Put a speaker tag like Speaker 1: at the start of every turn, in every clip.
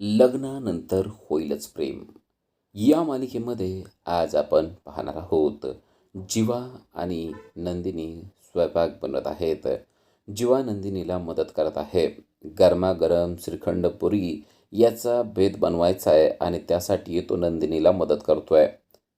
Speaker 1: लग्नानंतर होईलच प्रेम. या मालिकेमध्ये आज आपण पाहणार आहोत जीवा आणि नंदिनी स्वयंपाक बनवत आहेत. जीवा नंदिनीला मदत करत आहे. गरमागरम श्रीखंड पुरी याचा भेद बनवायचा आहे आणि त्यासाठी तो नंदिनीला मदत करतोय.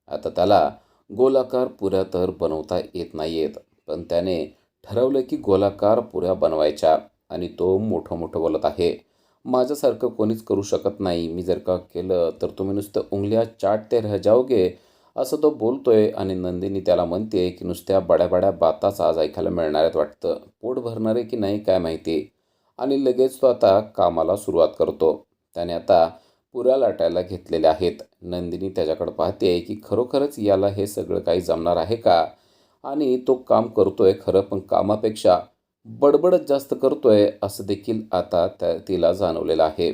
Speaker 1: आता त्याला गोलाकार पुऱ्या तर बनवता येत नाही आहेत पण त्याने ठरवलं की गोलाकार पुऱ्या बनवायच्या आणि तो मोठं मोठं बोलत आहे. माझ्यासारखं कोणीच करू शकत नाही. मी जर का केलं तर तुम्ही नुसतं उंगल्या चाटते रह जाओगे असं तो बोलतोय आणि नंदिनी त्याला म्हणते की नुसत्या बड्या बड्या बाताच आज ऐकायला मिळणार आहेत वाटतं. पोट भरणार आहे की नाही काय माहिती? आणि लगेच तो आता कामाला सुरुवात करतो. त्याने आता पुऱ्या लाटायला घेतलेल्या आहेत. नंदिनी त्याच्याकडे पाहते की खरोखरच याला हे सगळं काही जमणार आहे का? आणि तो काम करतोय खरं पण कामापेक्षा. बडबडच जास्त करतोय असं देखील आता त्या तिला जाणवलेलं आहे.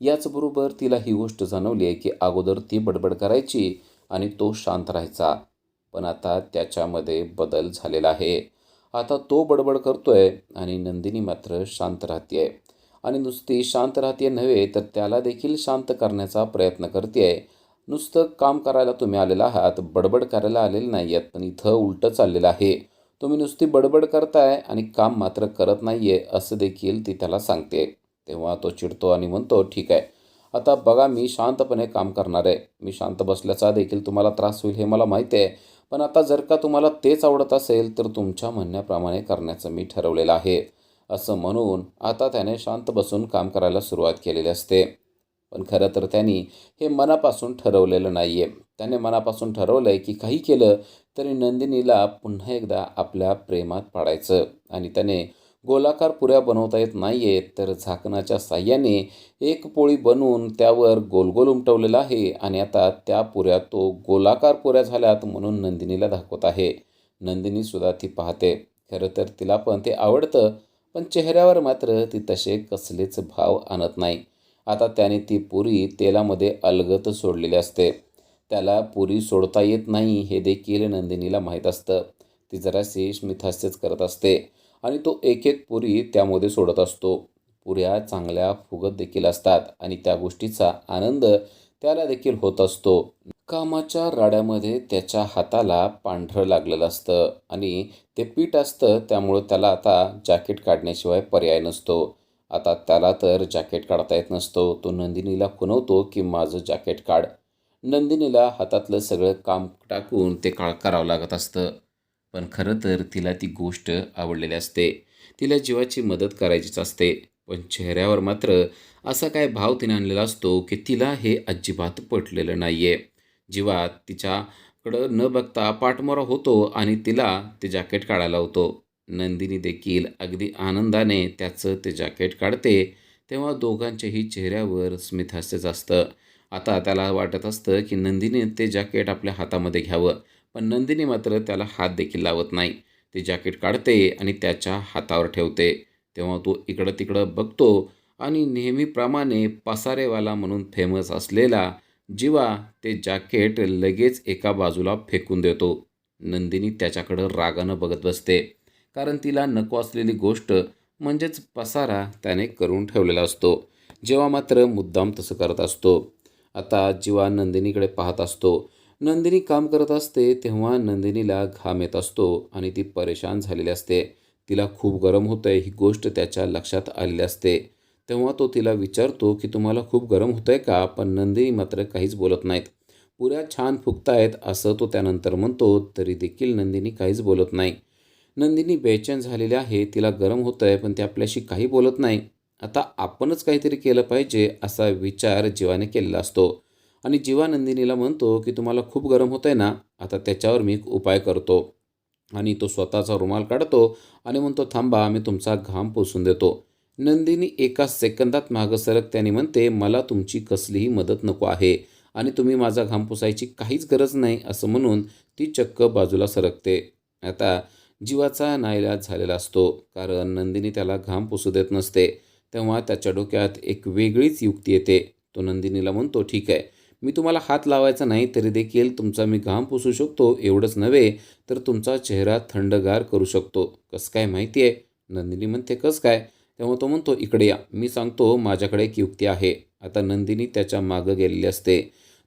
Speaker 1: याचबरोबर तिला ही गोष्ट जाणवली आहे की अगोदर ती बडबड करायची आणि तो शांत राहायचा. पण आता त्याच्यामध्ये बदल झालेला आहे. आता तो बडबड करतोय आणि नंदिनी मात्र शांत राहते आणि नुसती शांत राहते नव्हे तर त्याला देखील शांत करण्याचा प्रयत्न करते नुसतं काम करायला तुम्ही आलेला आहात बडबड करायला आलेलं नाही आहेत पण इथं उलटं चाललेलं आहे. तुम्ही नुसती बडबड करताय आणि काम मात्र करत नाही आहे असं देखील ती त्याला सांगते तेव्हा तो चिडतो आणि म्हणतो ठीक आहे. आता बघा मी शांतपणे काम करणार आहे. मी शांत बसल्याचा देखील तुम्हाला त्रास होईल हे मला माहिती आहे. पण आता जर का तुम्हाला तेच आवडत असेल तर तुमच्या म्हणण्याप्रमाणे करण्याचं मी ठरवलेलं आहे. असं म्हणून आता त्याने शांत बसून काम करायला सुरुवात केलेली असते. पण खरं तर त्यांनी हे मनापासून ठरवलेलं नाही आहे त्याने मनापासून ठरवलं आहे की काही केलं तरी नंदिनीला पुन्हा एकदा आपल्या प्रेमात पाडायचं. आणि त्याने गोलाकार पुऱ्या बनवता येत नाही आहेत तर झाकणाच्या साह्याने एक पोळी बनवून त्यावर गोलगोल उमटवलेला आहे आणि आता त्या पुऱ्या तो गोलाकार पुऱ्या झाल्यात म्हणून नंदिनीला दाखवत आहे. नंदिनीसुद्धा ती पाहते. खरं तर तिला पण ते आवडतं पण चेहऱ्यावर मात्र ती तसे कसलेच भाव आणत नाही. आता त्याने ती पुरी तेलामध्ये अलगत सोडलेली असते. त्याला पुरी सोडता येत नाही हे देखील नंदिनीला माहीत असतं. ती जराशी स्मितहास्यच करत असते आणि तो एक एक पुरी त्यामध्ये सोडत असतो. पुऱ्या चांगल्या फुगत देखील असतात आणि त्या गोष्टीचा आनंद त्याला देखील होत असतो. कामाच्या राड्यामध्ये त्याच्या हाताला पांढरं लागलेलं असतं आणि ते पीठ असतं त्यामुळं त्याला आता जॅकेट काढण्याशिवाय पर्याय नसतो. आता त्याला तर जॅकेट काढता येत नसतो. तो नंदिनीला खुनवतो की माझं जॅकेट काढ. नंदिनीला हातातलं सगळं काम टाकून ते काळ करावं लागत असतं. पण खरं तर तिला ती गोष्ट आवडलेली असते. तिला जीवाची मदत करायचीच असते. पण चेहऱ्यावर मात्र असा काय भाव तिने आणलेला असतो की तिला हे अजिबात पटलेलं नाही आहे जीवा तिच्याकडं न बघता पाठमोरा होतो आणि तिला ते जॅकेट काढायला होतो नंदिनी देखील अगदी आनंदाने त्याचं ते जॅकेट काढते तेव्हा दोघांच्याही चेहऱ्यावर स्मितहास्यच असतं. आता त्याला वाटत असतं की नंदिनी ते जॅकेट आपल्या हातामध्ये घ्यावं पण नंदिनी मात्र त्याला हात देखील लावत नाही. ते जॅकेट काढते आणि त्याच्या हातावर ठेवते. तेव्हा तो इकडं तिकडं बघतो आणि नेहमीप्रमाणे पसारेवाला म्हणून फेमस असलेला जीवा ते जॅकेट लगेच एका बाजूला फेकून देतो. नंदिनी त्याच्याकडं रागानं बघत बसते. कारण तिला नको असलेली गोष्ट म्हणजेच पसारा त्याने करून ठेवलेला असतो. जेव्हा मात्र मुद्दाम तसं करत असतो. आता जीवा नंदिनीकडे पाहत असतो. नंदिनी काम करत असते तेव्हा नंदिनीला घाम येत असतो आणि ती परेशान झालेली असते. तिला खूप गरम होतं आहे ही गोष्ट त्याच्या लक्षात आलेली असते. तेव्हा तो तिला विचारतो की तुम्हाला खूप गरम होतं आहे का? पण नंदिनी मात्र काहीच बोलत नाहीत. पुऱ्या छान फुगतायत असं तो त्यानंतर म्हणतो तरी देखील नंदिनी काहीच बोलत नाही. नंदिनी बेचैन झालेली आहे तिला गरम होतं आहे पण ती आपल्याशी काही बोलत नाही. आता आपणच काहीतरी केलं पाहिजे असा विचार जीवाने केलेला असतो. आणि जीवा नंदिनीला म्हणतो की तुम्हाला खूप गरम होतं आहे ना आता त्याच्यावर मी एक उपाय करतो. आणि तो स्वतःचा रुमाल काढतो आणि म्हणतो थांबा मी तुमचा घाम पुसून देतो. नंदिनी एका सेकंदात मागं सरक त्याने म्हणते मला तुमची कसलीही मदत नको आहे आणि तुम्ही माझा घाम पुसायची काहीच गरज नाही असं म्हणून ती चक्क बाजूला सरकते. आता जीवाचा नाईलाज झालेला असतो कारण नंदिनी त्याला घाम पुसू देत नसते तेव्हा त्याच्या डोक्यात एक वेगळीच युक्ती येते. तो नंदिनीला म्हणतो ठीक आहे मी तुम्हाला हात लावायचा नाही तरी देखील तुमचा मी घाम पुसू शकतो एवढंच नव्हे तर तुमचा चेहरा थंडगार करू शकतो. कसं काय माहिती आहे नंदिनी म्हणते कसं काय? तेव्हा तो म्हणतो इकडे या मी सांगतो माझ्याकडे एक युक्ती आहे. आता नंदिनी त्याच्या मागं गेलेली असते.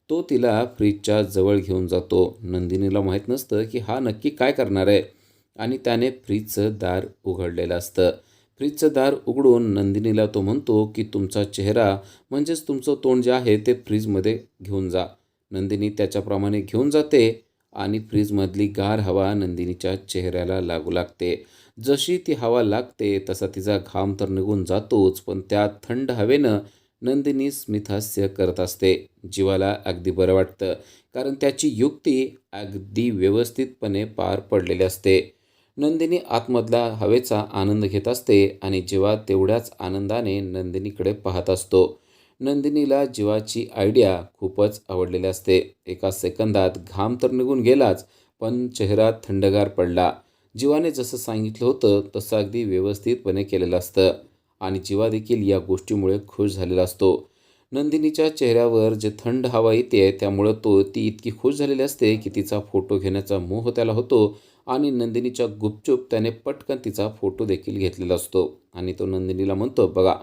Speaker 1: तो तिला फ्रीजच्या जवळ घेऊन जातो. नंदिनीला माहीत नसतं की हा नक्की काय करणार आहे. आणि त्याने फ्रीजचं दार उघडलेलं असतं. फ्रीजचं दार उघडून नंदिनीला तो म्हणतो की तुमचा चेहरा म्हणजेच तुमचं तोंड जे आहे ते फ्रीजमध्ये घेऊन जा नंदिनी त्याच्याप्रमाणे घेऊन जाते आणि फ्रीजमधली गार हवा नंदिनीच्या चेहऱ्याला लागू लागते. जशी ती हवा लागते तसा तिचा घाम तर निघून जातोच पण त्या थंड हवेनं नंदिनी स्मितहास्य करत असते. जीवाला अगदी बरं वाटतं कारण त्याची युक्ती अगदी व्यवस्थितपणे पार पडलेली असते. नंदिनी आतमधला हवेचा आनंद घेत असते आणि जीवा तेवढ्याच आनंदाने नंदिनीकडे पाहत असतो. नंदिनीला जीवाची आयडिया खूपच आवडलेली असते. एका सेकंदात घाम तर निघून गेलाच पण चेहरा थंडगार पडला. जीवाने जसं सांगितलं होतं तसं अगदी व्यवस्थितपणे केलेलं असतं आणि जीवा देखील या गोष्टीमुळे खुश झालेला असतो. नंदिनीच्या चेहऱ्यावर जे थंड हवा येते त्यामुळं तो ती इतकी खुश झालेली असते की तिचा फोटो घेण्याचा मोह त्याला होतो आणि नंदिनीच्या गुपचूप त्याने पटकन तिचा फोटो देखील घेतलेला असतो. आणि तो नंदिनीला म्हणतो बघा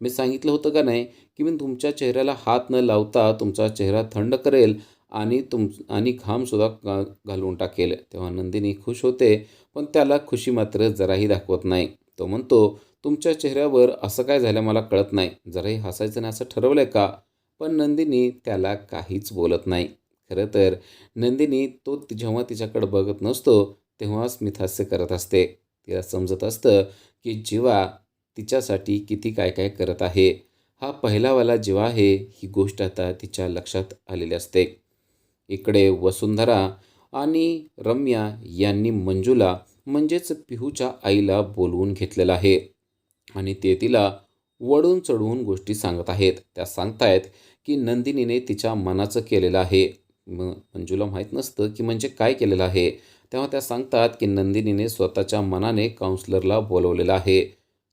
Speaker 1: मी सांगितलं होतं का नाही की मी तुमच्या चेहऱ्याला हात न लावता तुमचा चेहरा थंड करेल आणि तुम आणि घामसुद्धा घा घालवून टाकेल. तेव्हा नंदिनी खुश होते पण त्याला खुशी मात्र जराही दाखवत नाही. तो म्हणतो तुमच्या चेहऱ्यावर असं काय झालं मला कळत नाही. जराही हसायचं नाही असं ठरवलं आहे का? पण नंदिनी त्याला काहीच बोलत नाही. खरं तर नंदिनी तो जेव्हा तिच्याकडे बघत नसतो तेव्हा स्मितहास्य करत असते. तिला समजत असतं की जीवा तिच्यासाठी किती काय काय करत आहे. हा पहिलावाला जीवा आहे ही गोष्ट आता तिच्या लक्षात आलेली असते. इकडे वसुंधरा आणि रम्या यांनी मंजूला म्हणजेच पिहूच्या आईला बोलवून घेतलेलं आहे. आणि ते तिला वळून चढवून गोष्टी सांगत आहेत. त्या सांगतायत की नंदिनीने तिच्या मनाचं केलेलं आहे. म मंजूला माहीत नसतं की म्हणजे काय केलेलं आहे. तेव्हा त्या सांगतात की नंदिनीने स्वतःच्या मनाने काउन्सलरला बोलवलेलं आहे.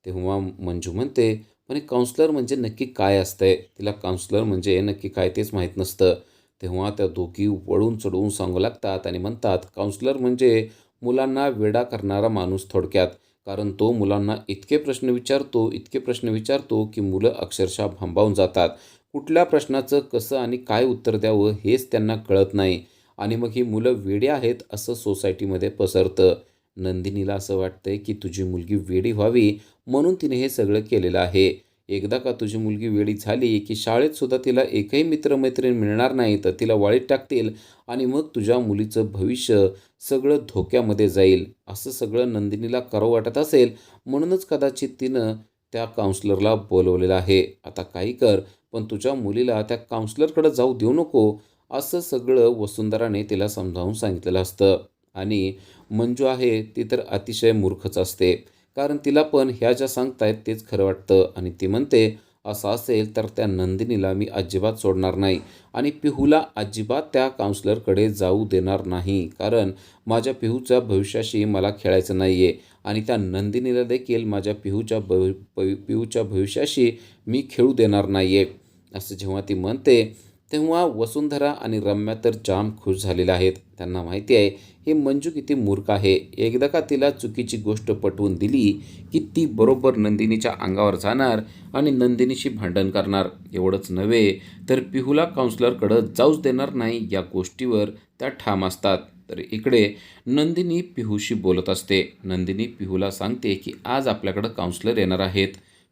Speaker 1: तेव्हा मंजू म्हणते पण काउन्सलर म्हणजे नक्की काय असतंय? तिला काउन्सलर म्हणजे नक्की काय तेच माहीत नसतं. तेव्हा त्या दोघी वळून चढवून सांगू लागतात आणि म्हणतात काउन्सलर म्हणजे मुलांना वेडा करणारा माणूस थोडक्यात. कारण तो मुलांना इतके प्रश्न विचारतो इतके प्रश्न विचारतो की मुलं अक्षरशः भांबावून जातात. कुठल्या प्रश्नाचं कसं आणि काय उत्तर द्यावं हेच त्यांना कळत नाही. आणि मग ही मुलं वेडी आहेत असं सोसायटीमध्ये पसरतं. नंदिनीला असं वाटतंय की तुझी मुलगी वेडी व्हावी म्हणून तिने हे सगळं केलेलं आहे. एकदा का तुझी मुलगी वेडी झाली की शाळेतसुद्धा तिला एकही मित्रमैत्रीण मिळणार नाही तर तिला वाळीत टाकतील आणि मग तुझ्या मुलीचं भविष्य सगळं धोक्यामध्ये जाईल. असं सगळं नंदिनीला करावं वाटत असेल म्हणूनच कदाचित तिनं त्या काउन्सलरला बोलवलेलं आहे. आता काही कर पण तुझ्या मुलीला त्या काउन्सलरकडे जाऊ देऊ नको. असं सगळं वसुंधराने तिला समजावून सांगितलेलं असतं. आणि मंजू आहे ती तर अतिशय मूर्खच असते. कारण तिला पण ह्या ज्या सांगतायत तेच खरं वाटतं. आणि ती म्हणते असं असेल तर त्या नंदिनीला मी अजिबात सोडणार नाही. आणि पिहूला अजिबात त्या काउन्सलरकडे जाऊ देणार नाही. कारण माझ्या पिहूच्या भविष्याशी मला खेळायचं नाही आहे आणि त्या नंदिनीला देखील माझ्या पिहूच्या भवि पिहूच्या भविष्याशी मी खेळू देणार नाही आहे असं जेव्हा ती म्हणते तेव्हा वसुंधरा आणि रम्या तर जाम खुश झालेल्या आहेत. त्यांना माहिती आहे हे मंजू किती मूर्ख आहे. एकदा का तिला चुकीची गोष्ट पटवून दिली की ती बरोबर नंदिनीच्या अंगावर जाणार आणि नंदिनीशी भांडण करणार. एवढंच नव्हे तर पिहूला काउन्सलरकडं जाऊच देणार नाही या गोष्टीवर. त्या ठाम असतात. तर इकडे नंदिनी पिहूशी बोलत असते. नंदिनी पिहूला सांगते की आज आपल्याकडं काउन्सलर येणार आहेत.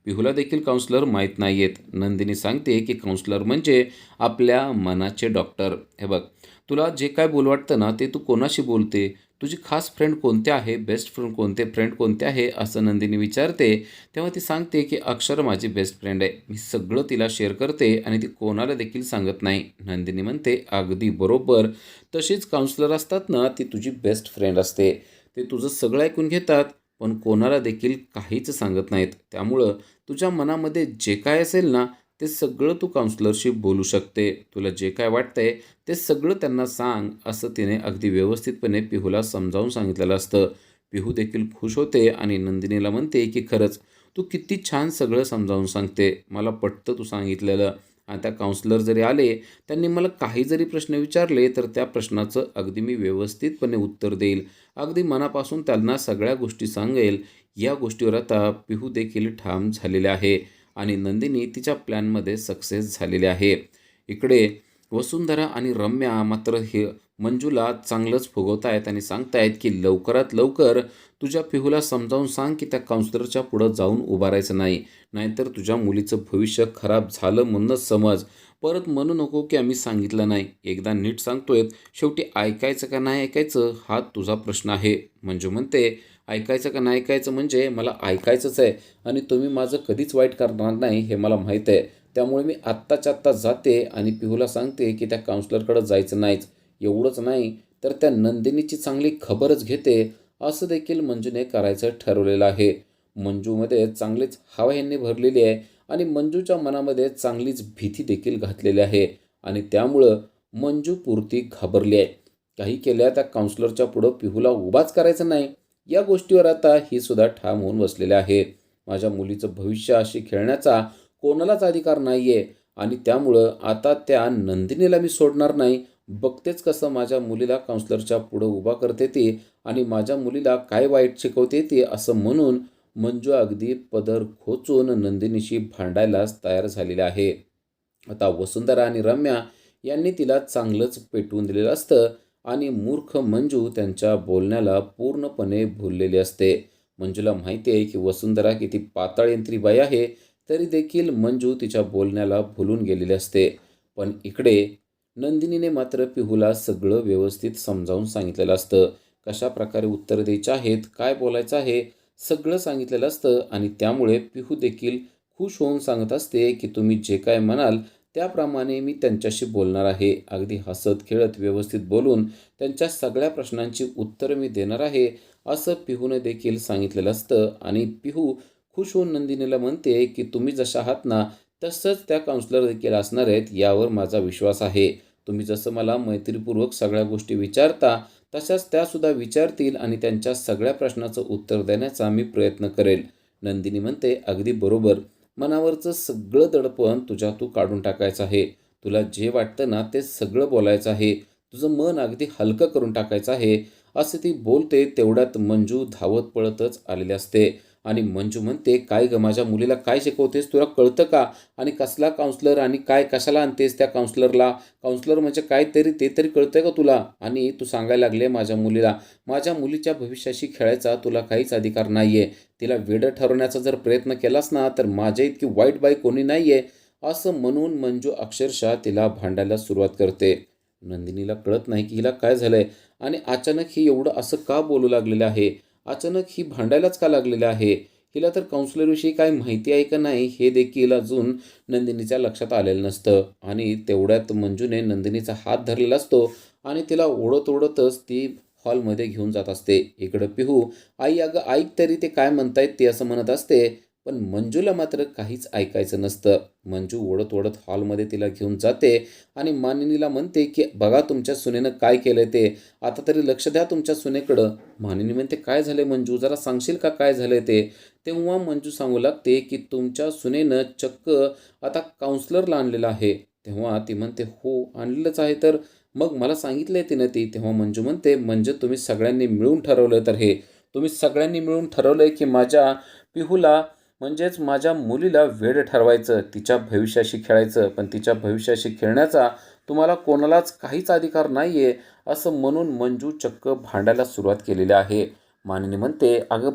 Speaker 1: पिहूला देखील काउन्सलर माहीत नाही आहेत नंदिनी सांगते की काउन्सलर म्हणजे आपल्या मनाचे डॉक्टर हे बघ तुला जे काय बोल वाटतं ना ते तू कोणाशी बोलते? तुझी खास फ्रेंड कोणते आहे? बेस्ट फ्रेंड कोणते? फ्रेंड कोणते आहे? असं नंदिनी विचारते. तेव्हा ती सांगते की अक्षर माझी बेस्ट फ्रेंड आहे. मी सगळं तिला शेअर करते आणि ती कोणाला देखील सांगत नाही. नंदिनी म्हणते अगदी बरोबर. तशीच काउन्सलर असतात ना ती तुझी बेस्ट फ्रेंड असते. ते तुझं सगळं ऐकून घेतात. पण कोणाला देखील काहीच सांगत नाहीत. त्यामुळं तुझ्या मनामध्ये जे काय असेल ना ते सगळं तू काउन्सलरशी बोलू शकते. तुला जे काय वाटतंय ते सगळं त्यांना सांग असं तिने अगदी व्यवस्थितपणे पिहूला समजावून सांगितलेलं असतं. पिहू देखील खुश होते आणि नंदिनीला म्हणते की खरंच तू किती छान सगळं समजावून सांगते. मला पटतं तू सांगितलेलं. आणि त्या काउन्सलर जरी आले त्यांनी मला काही जरी प्रश्न विचारले तर त्या प्रश्नाचं अगदी मी व्यवस्थितपणे उत्तर देईल. अगदी मनापासून त्यांना सगळ्या गोष्टी सांगेल. या गोष्टीवर आता पिहू देखील ठाम झालेले आहे आणि नंदिनी तिच्या प्लॅनमध्ये सक्सेस झालेली आहे. इकडे वसुंधरा आणि रम्या मात्र हे मंजूला चांगलंच फुगवतायत आणि सांगतायत की लवकरात लवकर तुझ्या पिहूला समजावून सांग की त्या काउन्सिलरच्या पुढं जाऊन उभारायचं नाही. नाहीतर तुझ्या मुलीचं भविष्य खराब झालं म्हणूनच समज. परत म्हणू नको की आम्ही सांगितलं नाही. एकदा नीट सांगतोय शेवटी ऐकायचं का नाही ऐकायचं हा तुझा प्रश्न आहे. मंजू म्हणते ऐकायचं का नाही ऐकायचं म्हणजे मला ऐकायचंच आहे आणि तुम्ही माझं कधीच वाईट करणार नाही हे मला माहीत आहे. त्यामुळे मी आत्ताच्या आत्ता जाते आणि पिहूला सांगते की त्या काउन्सलरकडं जायचं नाहीच एवढंच नाही तर त्या नंदिनीची चांगली खबरच घेते असं देखील मंजूने करायचं ठरवलेलं आहे. मंजूमध्ये चांगलीच हवा यांनी भरलेली आहे आणि मंजूच्या मनामध्ये चांगलीच भीती देखील घातलेली आहे आणि त्यामुळं मंजू पुरती घाबरली आहे. काही केल्या त्या काउन्सिलरच्या पुढं पिहूला उभाच करायचं नाही. या गोष्टीवर आता ही सुद्धा ठाम होऊन बसलेले आहे. माझ्या मुलीचं भविष्य अशी खेळण्याचा कोणालाच अधिकार नाही आहे आणि त्यामुळं आता त्या नंदिनीला मी सोडणार नाही. बघतेच कसं माझ्या मुलीला काउन्सिलरच्या पुढं उभा करते ती आणि माझ्या मुलीला काय वाईट शिकवते ती असं म्हणून मंजू अगदी पदर खोचून नंदिनीशी भांडायलाच तयार झालेली आहे. आता वसुंधरा आणि रम्या यांनी तिला चांगलंच पेटवून दिलेलं असतं आणि मूर्ख मंजू त्यांच्या बोलण्याला पूर्णपणे भुललेली असते. मंजूला माहिती आहे की वसुंधरा किती पाताळ यंत्री बाई आहे. तरी देखील मंजू तिच्या बोलण्याला भुलून गेलेली असते. पण इकडे नंदिनीने मात्र पिहूला सगळं व्यवस्थित समजावून सांगितलेलं असतं. कशा प्रकारे उत्तर द्यायचे आहेत काय बोलायचं आहे सगळं सांगितलेलं असतं आणि त्यामुळे पिहू देखील खुश होऊन सांगत असते की तुम्ही जे काय म्हणाल त्याप्रमाणे मी त्यांच्याशी बोलणार आहे. अगदी हसत खेळत व्यवस्थित बोलून त्यांच्या सगळ्या प्रश्नांची उत्तरं मी देणार आहे असं पिहूने देखील सांगितलेलं असतं आणि पिहू खुश होऊन नंदिनीला म्हणते की तुम्ही जशा आहात ना तसंच त्या काउन्सिलर देखील असणार आहेत यावर माझा विश्वास आहे. तुम्ही जसं मला मैत्रीपूर्वक सगळ्या गोष्टी विचारता तशाच त्यासुद्धा विचारतील आणि त्यांच्या सगळ्या प्रश्नाचं उत्तर देण्याचा मी प्रयत्न करेल. नंदिनी म्हणते अगदी बरोबर. मनावरचं सगळं दडपण तुझ्या तू काढून टाकायचं आहे. तुला जे वाटतं ना ते सगळं बोलायचं आहे. तुझं मन अगदी हलकं करून टाकायचं आहे. असे ती बोलते तेवढ्यात मंजू धावत पळतच आलेले असते. आणि मंजू म्हणते काय ग माझ्या मुलीला काय शिकवतेस? तुला कळतं का? आणि कसला काउन्सलर आणि काय कशाला आणतेस त्या काउन्सलरला काउन्सलर म्हणजे काय तरी ते तरी कळतंय का तुला? आणि तू सांगायला लागले माझ्या मुलीला माझ्या मुलीच्या भविष्याशी खेळायचा तुला काहीच अधिकार नाही आहे तिला वेडं ठरवण्याचा जर प्रयत्न केलास ना तर माझ्या इतकी वाईट बाई कोणी नाही आहे असं म्हणून मंजू अक्षरशः तिला भांडायला सुरुवात करते. नंदिनीला कळत नाही की हिला काय झालंय आणि अचानक ही एवढं असं का बोलू लागलेलं आहे? अचानक ही भांडायलाच का लागलेली आहे? हिला तर काउन्सिलरविषयी काय माहिती आहे का नाही हे देखील अजून नंदिनीच्या लक्षात आलेलं नसतं. आणि तेवढ्यात मंजूने नंदिनीचा हात धरलेला असतो आणि तिला ओढत ओढतच ती हॉलमध्ये घेऊन जात असते. इकडं पिहू आई अगं ऐक तरी ते काय म्हणतायत ते असं म्हणत असते. पण मंजूला मात्र काहीच ऐकायचं नसतं. मंजू ओढत ओढत हॉलमध्ये तिला घेऊन जाते आणि मानिनीला म्हणते की बघा तुमच्या सुनेनं काय केलंय ते. आता तरी लक्ष द्या तुमच्या सुनेकडं. मानिनी म्हणते काय झालंय मंजू? जरा सांगशील का काय झालंय ते? तेव्हा मंजू सांगू लागते की तुमच्या सुनेनं चक्क आता काउन्सलरला आणलेलं आहे. तेव्हा ती म्हणते हो आणलेलंच आहे तर. मग मला सांगितलं आहे तिनं ती. तेव्हा मंजू म्हणते म्हणजे तुम्ही सगळ्यांनी मिळून ठरवलं तर हे. तुम्ही सगळ्यांनी मिळून ठरवलं आहे की माझ्या पिहूला म्हणजेच माझ्या मुलीला वेळ ठरवायचं तिच्या भविष्याशी खेळायचं पण तिच्या भविष्याशी खेळण्याचा तुम्हाला कोणालाच काहीच अधिकार नाही आहे असं म्हणून मंजू चक्क भांडायला सुरुवात केलेली आहे. मानिनी म्हणते अगं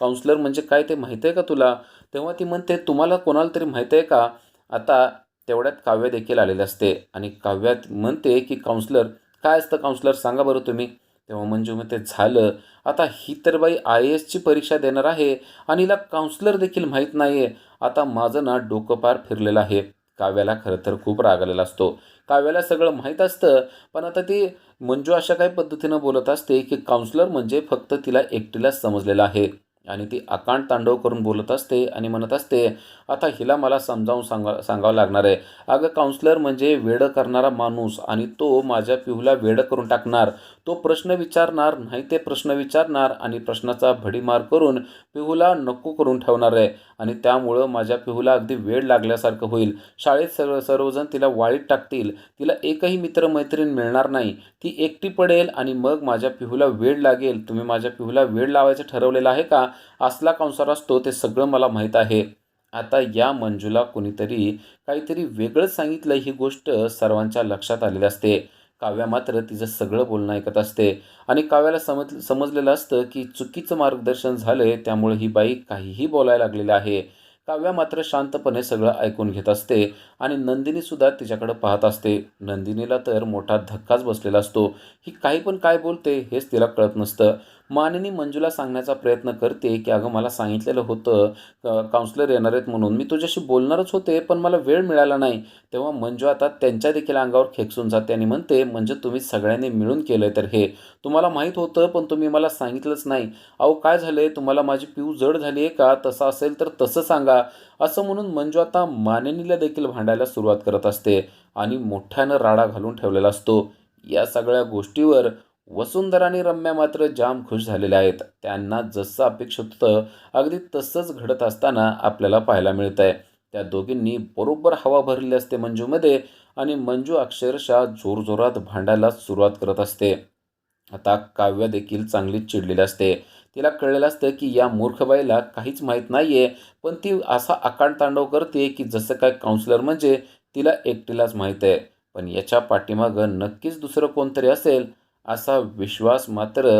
Speaker 1: काउन्सलर म्हणजे काय ते माहीत आहे का तुला? तेव्हा ती म्हणते तुम्हाला कोणाला तरी माहीत आहे का? आता तेवढ्यात काव्य देखील आलेले असते आणि काव्यात म्हणते की काउन्सलर काय असतं काउन्सलर सांगा बरं तुम्ही. तेव्हा म्हणजे मंजू ते झालं. आता ही तर बाई आय ए एसची परीक्षा देणार आहे आणि हिला काउन्सलर देखील माहीत नाही आहे आता माझं ना डोकं पार फिरलेलं आहे. काव्याला खरं तर खूप राग आलेला असतो. काव्याला सगळं माहीत असतं पण आता ती मंजू अशा काही पद्धतीनं बोलत असते की काउन्सलर म्हणजे फक्त तिला एकटीलाच समजलेलं आहे. आणि ती आकांड तांडव करून बोलत असते आणि म्हणत असते आता हिला मला समजावून सांगा सांगावं लागणार आहे. अगं काउन्सलर म्हणजे वेडं करणारा माणूस आणि तो माझ्या पिहूला वेडं करून टाकणार. तो प्रश्न विचारणार नाही ते प्रश्न विचारणार आणि प्रश्नाचा भडीमार करून पिहूला नको करून ठेवणार आहे. आणि त्यामुळं माझ्या पिहूला अगदी वेळ लागल्यासारखं होईल. शाळेत सर्व सर्वजण तिला वाळीत टाकतील. तिला एकही मित्रमैत्रीण मिळणार नाही. ती एकटी पडेल आणि मग माझ्या पिहूला वेळ लागेल. तुम्ही माझ्या पिहूला वेळ लावायचं ठरवलेलं आहे का? असला कंसार असतो ते सगळं मला माहीत आहे. आता या मंजूला कुणीतरी काहीतरी वेगळंच सांगितलं ही गोष्ट सर्वांच्या लक्षात आलेली असते. काव्या मात्र तिचं सगळं बोलणं ऐकत असते. आणि काव्याला समज समजलेलं असतं की चुकीचं मार्गदर्शन झालंय त्यामुळे ही बाई काहीही बोलायला लागलेली आहे. काव्या मात्र शांतपणे सगळं ऐकून घेत असते. आणि नंदिनी सुद्धा तिच्याकडे पाहत असते. नंदिनीला तर मोठा धक्काच बसलेला असतो. ही काही पण काय बोलते हेच तिला कळत नसतं. मानिनी मंजूला सांगण्याचा प्रयत्न करते की अगं मला सांगितलेलं होतं काउन्सिलर येणार आहेत म्हणून. मी तुझ्याशी बोलणारच होते पण मला वेळ मिळाला नाही. तेव्हा मंजू आता त्यांच्या देखील अंगावर खेकसून जाते आणि म्हणते म्हणजे तुम्ही सगळ्यांनी मिळून केलं तर हे. तुम्हाला माहीत होतं पण तुम्ही मला सांगितलंच नाही. अहो काय झालं तुम्हाला माझी पिऊ जड झाली आहे का? तसं असेल तर तसं सांगा. असं म्हणून मंजू आता मानेनीला देखील भांडायला सुरुवात करत असते आणि मोठ्यानं राडा घालून ठेवलेला असतो. या सगळ्या गोष्टीवर वसुंधरा आणि रम्या मात्र जाम खुश झालेल्या आहेत. त्यांना जसं अपेक्षित होतं अगदी तसंच घडत असताना आपल्याला पाहायला मिळत आहे त्या दोघींनी बरोबर हवा भरलेली असते मंजूमध्ये आणि मंजू अक्षरशः जोरजोरात भांडायला सुरुवात करत असते. आता काव्य देखील चांगलीच चिडलेली असते. तिला कळलेलं असतं की या मूर्खबाईला काहीच माहीत नाही आहे पण ती असा आकांड तांडव करते की जसं काय काउन्सिलर म्हणजे तिला एकटीलाच माहीत आहे. पण याच्या पाठीमागं नक्कीच दुसरं कोणतरी असेल असा विश्वास मात्र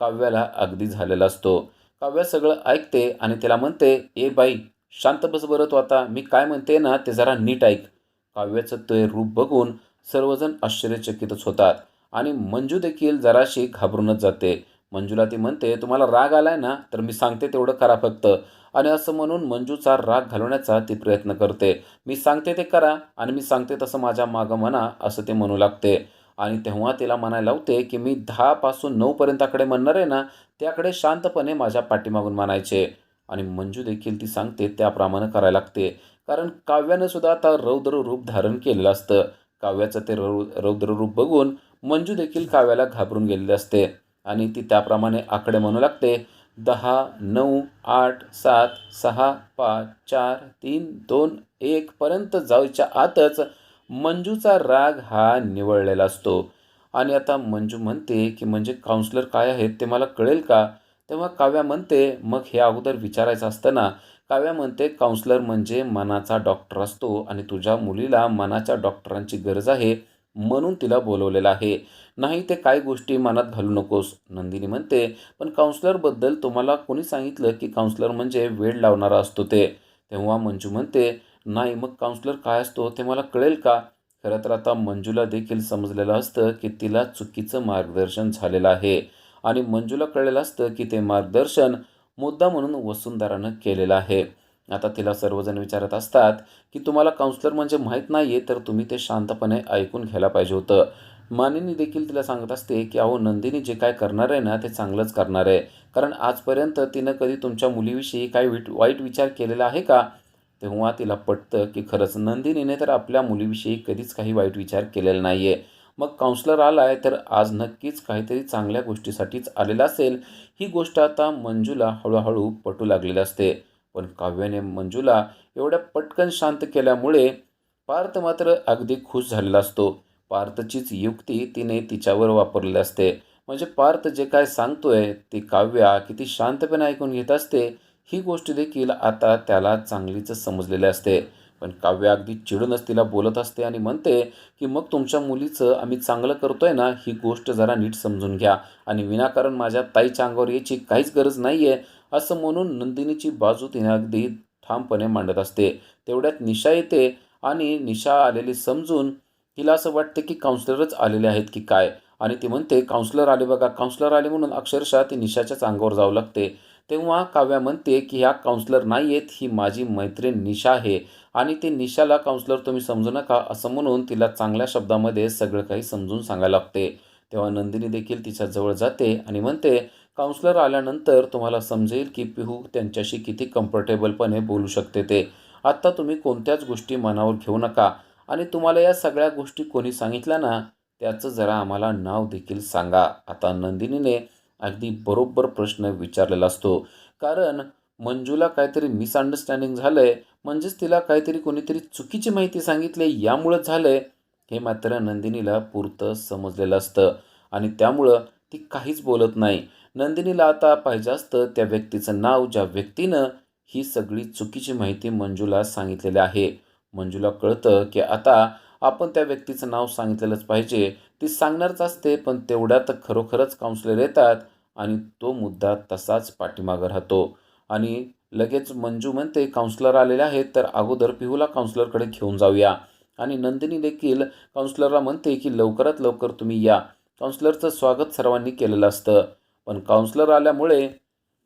Speaker 1: काव्याला अगदी झालेला असतो. काव्य सगळं ऐकते आणि तिला म्हणते ए बाई शांत बस बरं तू आता. मी काय म्हणते ना ते जरा नीट ऐक. काव्याचं ते रूप बघून सर्वजण आश्चर्यचकितच होतात आणि मंजू देखील जराशी घाबरूनच जाते. मंजूला ती म्हणते तुम्हाला राग आलाय ना तर मी सांगते तेवढं करा फक्त. आणि असं म्हणून मंजूचा राग घालवण्याचा ती प्रयत्न करते. मी सांगते ते करा आणि मी सांगते तसं माझ्या मागं म्हणा असं ते म्हणू लागते. आणि तेव्हा तिला म्हणायला लावते की मी दहापासून नऊपर्यंताकडे म्हणणार आहे ना त्याकडे शांतपणे माझ्या पाठीमागून म्हणायचे. आणि मंजू देखील ती सांगते त्याप्रमाणे करायला लागते. कारण काव्यानं सुद्धा आता रौद्र रूप धारण केलेलं असतं. काव्याचं ते रौ रौद्र रूप बघून मंजू देखील काव्याला घाबरून गेलेली असते. आणि ती त्याप्रमाणे आकडे म्हणू लागते. दहा नऊ आठ सात सहा पाच चार तीन दोन एकपर्यंत जायच्या आतच मंजूचा राग हा निवळलेला असतो. आणि आता मंजू म्हणते की म्हणजे काउन्सिलर काय आहेत ते मला कळेल का? तेव्हा काव्या म्हणते मग हे अगोदर विचारायचं असतं ना काव्या म्हणते काउन्सिलर म्हणजे मनाचा डॉक्टर असतो आणि तुझ्या मुलीला मनाच्या डॉक्टरांची गरज आहे. म्हणून तिला बोलवलेलं आहे. नाही ते काही गोष्टी मनात घालू नकोस नंदिनी म्हणते. पण काउन्सलरबद्दल तुम्हाला कोणी सांगितलं की काउन्सलर म्हणजे वेळ लावणारा असतो ते? तेव्हा मंजू म्हणते. नाही मग काउन्सलर काय असतो ते मला कळेल का? खरं तर आता मंजूला देखील समजलेलं असतं की तिला चुकीचं मार्गदर्शन झालेलं आहे. आणि मंजूला कळलेलं असतं की ते मार्गदर्शन मुद्दा म्हणून वसुंधरानं केलेलं आहे. आता तिला सर्वजण विचारत असतात की तुम्हाला काउन्सलर म्हणजे माहीत नाही आहे तर तुम्ही ते शांतपणे ऐकून घ्यायला पाहिजे होतं. मानिनी देखील तिला सांगत असते की अहो नंदिनी जे काय करणार आहे ना ते चांगलंच करणार आहे. कारण आजपर्यंत तिनं कधी तुमच्या मुलीविषयी काही वाईट विचार केलेला आहे का? तेव्हा तिला पटतं की खरंच नंदिनीने तर आपल्या मुलीविषयी कधीच काही वाईट विचार केलेला नाही आहे मग काउन्सलर आला आहे तर आज नक्कीच काहीतरी चांगल्या गोष्टीसाठीच आलेला असेल. ही गोष्ट आता मंजूला हळूहळू पटू लागलेली असते. पण काव्याने मंजूला एवढ्या पटकन शांत केल्यामुळे पार्थ मात्र अगदी खुश झालेला असतो. पार्थचीच युक्ती तिने तिच्यावर वापरलेली असते. म्हणजे पार्थ जे काय सांगतोय ती काव्या किती शांतपणे ऐकून घेत असते ही गोष्ट देखील आता त्याला चांगलीच समजलेली असते. पण काव्य अगदी चिडूनच तिला बोलत असते आणि म्हणते की मग तुमच्या मुलीचं आम्ही चांगलं करतोय ना ही गोष्ट जरा नीट समजून घ्या. आणि विनाकारण माझ्या ताईच्या अंगावर याची काहीच गरज नाही आहे असं म्हणून नंदिनीची बाजू तिने अगदी ठामपणे मांडत असते. तेवढ्यात निशा येते आणि निशा आलेली समजून तिला असं वाटते की काउन्सिलरच आलेले आहेत की काय? आणि ती म्हणते काउन्सिलर आले बघा काउन्सिलर आले म्हणून अक्षरशः ती निशाच्याच अंगावर जाऊ लागते. तेव्हा काव्या म्हणते की ह्या काउन्सिलर नाही आहेत ही माझी मैत्रीण निशा आहे. आणि ते निशाला काउन्सिलर तुम्ही समजू नका असं म्हणून तिला चांगल्या शब्दामध्ये सगळं काही समजून सांगायला लागते. तेव्हा नंदिनी देखील तिच्याजवळ जाते आणि म्हणते काउन्सलर आल्यानंतर तुम्हाला समजेल की पिहू त्यांच्याशी किती कम्फर्टेबलपणे बोलू शकते ते. आत्ता तुम्ही कोणत्याच गोष्टी मनावर घेऊ नका. आणि तुम्हाला या सगळ्या गोष्टी कोणी सांगितल्या ना त्याचं जरा आम्हाला नाव देखील सांगा. आता नंदिनीने अगदी बरोबर प्रश्न विचारलेला असतो. कारण मंजूला काहीतरी मिसअंडरस्टँडिंग झालं आहे म्हणजेच तिला काहीतरी कोणीतरी चुकीची माहिती सांगितली. यामुळं झालं आहे हे मात्र नंदिनीला पुरतं समजलेलं असतं. आणि त्यामुळं ती काहीच बोलत नाही. नंदिनीला आता पाहिजे असतं त्या व्यक्तीचं नाव ज्या व्यक्तीनं ही सगळी चुकीची माहिती मंजूला सांगितलेली आहे. मंजूला कळतं की आता आपण त्या व्यक्तीचं नाव सांगितलेलंच पाहिजे. ती सांगणारच असते पण तेवढ्यात खरोखरच काउन्सिलर येतात आणि तो मुद्दा तसाच पाठीमागं राहतो. आणि लगेच मंजू म्हणते काउन्सिलर आलेले आहेत तर अगोदर पिहूला काउन्सिलरकडे घेऊन जाऊया. आणि नंदिनी देखील काउन्सिलरला म्हणते की लवकरात लवकर तुम्ही या. काउन्सलरचं स्वागत सर्वांनी केलेलं असतं. पण काउन्सलर आल्यामुळे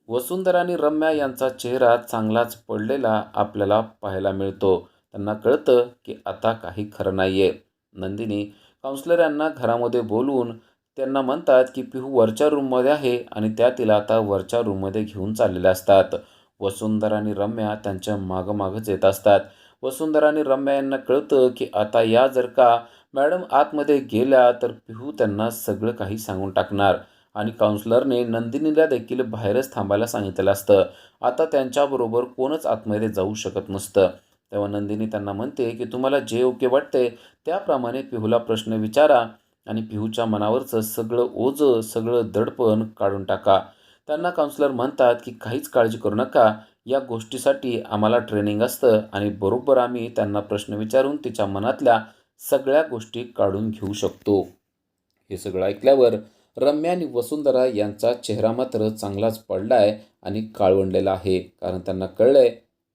Speaker 1: वसुंधरा आणि रम्या यांचा चेहरा चांगलाच पडलेला आपल्याला पाहायला मिळतो. त्यांना कळतं की आता काही खरं नाही आहे नंदिनी काउन्सलर यांना घरामध्ये बोलवून त्यांना म्हणतात की पिहू वरच्या रूममध्ये आहे आणि त्या तिला आता वरच्या रूममध्ये घेऊन चाललेल्या असतात. वसुंधरा आणि रम्या त्यांच्या मागमागच येत असतात. वसुंधरा आणि रम्या यांना कळतं की आता या जर का मॅडम आतमध्ये गेल्या तर पिहू त्यांना सगळं काही सांगून टाकणार. आणि काउन्सिलरने नंदिनीला देखील बाहेरच थांबायला सांगितलेलं असतं. आता त्यांच्याबरोबर कोणच आतमध्ये जाऊ शकत नसतं. तेव्हा नंदिनी त्यांना म्हणते की तुम्हाला जे योग्य वाटते त्याप्रमाणे पिहूला प्रश्न विचारा आणि पिहूच्या मनावरचं सगळं ओझं सगळं दडपण काढून टाका. त्यांना काउन्सिलर म्हणतात की काहीच काळजी करू नका. या गोष्टीसाठी आम्हाला ट्रेनिंग असतं आणि बरोबर आम्ही त्यांना प्रश्न विचारून तिच्या मनातल्या सगळ्या गोष्टी काढून घेऊ शकतो. हे सगळं ऐकल्यावर रम्या आणि वसुंधरा यांचा चेहरा मात्र चांगलाच पडला आहे आणि काळवंडलेला आहे. कारण त्यांना कळलं आहे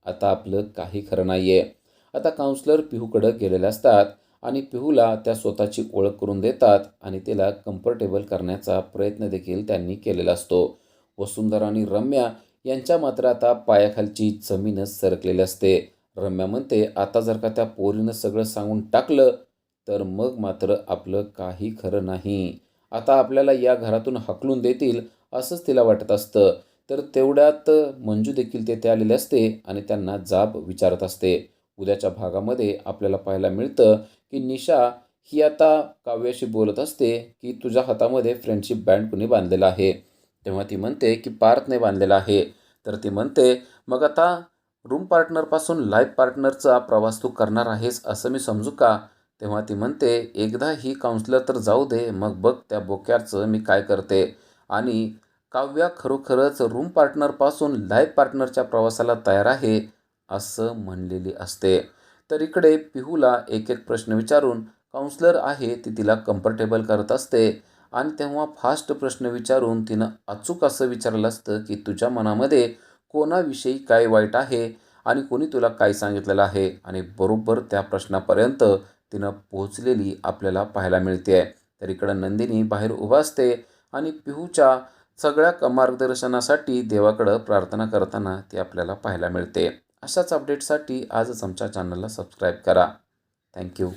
Speaker 1: आता आपलं काही खरं नाही आहे आता काउन्सलर पिहूकडं गेलेले असतात आणि पिहूला त्या स्वतःची ओळख करून देतात आणि तिला कम्फर्टेबल करण्याचा प्रयत्न देखील त्यांनी केलेला असतो. वसुंधरा आणि रम्या यांच्या मात्र आता पायाखालची जमीनच सरकलेली असते. रम्या म्हणते आता जर का त्या पोरीनं सगळं सांगून टाकलं तर मग मात्र आपलं काही खरं नाही. आता आपल्याला या घरातून हकलून देतील असंच तिला वाटत असतं. तर तेवढ्यात मंजू देखील तेथे आलेले असते आणि त्यांना जाब विचारत असते. उद्याच्या भागामध्ये आपल्याला पाहायला मिळतं की निशा ही आता काव्याशी बोलत असते की तुझ्या हातामध्ये फ्रेंडशिप बँड कुणी बांधलेला आहे? तेव्हा ती म्हणते की पार्थने बांधलेला आहे. तर ती म्हणते मग आता रूम पार्टनरपासून लाईफ पार्टनरचा प्रवास तू करणार आहेस असं मी समजू का? तेव्हा ती म्हणते एकदा ही काउन्सिलर तर जाऊ दे मग बघ त्या बोक्याचं मी काय करते. आणि काव्या खरोखरच रूम पार्टनरपासून लाईफ पार्टनरच्या प्रवासाला तयार आहे असं म्हणलेली असते. तर इकडे पिहूला एक एक प्रश्न विचारून काउन्सलर आहे ती तिला कम्फर्टेबल करत असते आणि तेव्हा फास्ट प्रश्न विचारून तिनं अचूक असं विचारलं असतं की तुझ्या मनामध्ये कोणाविषयी काय वाईट आहे आणि कोणी तुला काय सांगितलेलं आहे? आणि बरोबर त्या प्रश्नापर्यंत तिनं पोहोचलेली आपल्याला पाहायला मिळते. आहे तर इकडं नंदिनी बाहेर उभा असते आणि पिहूच्या सगळ्या मार्गदर्शनासाठी देवाकडं प्रार्थना करताना ती आपल्याला पाहायला मिळते. अशाच अपडेटसाठी आजच आमच्या चॅनलला सबस्क्राईब करा. थँक्यू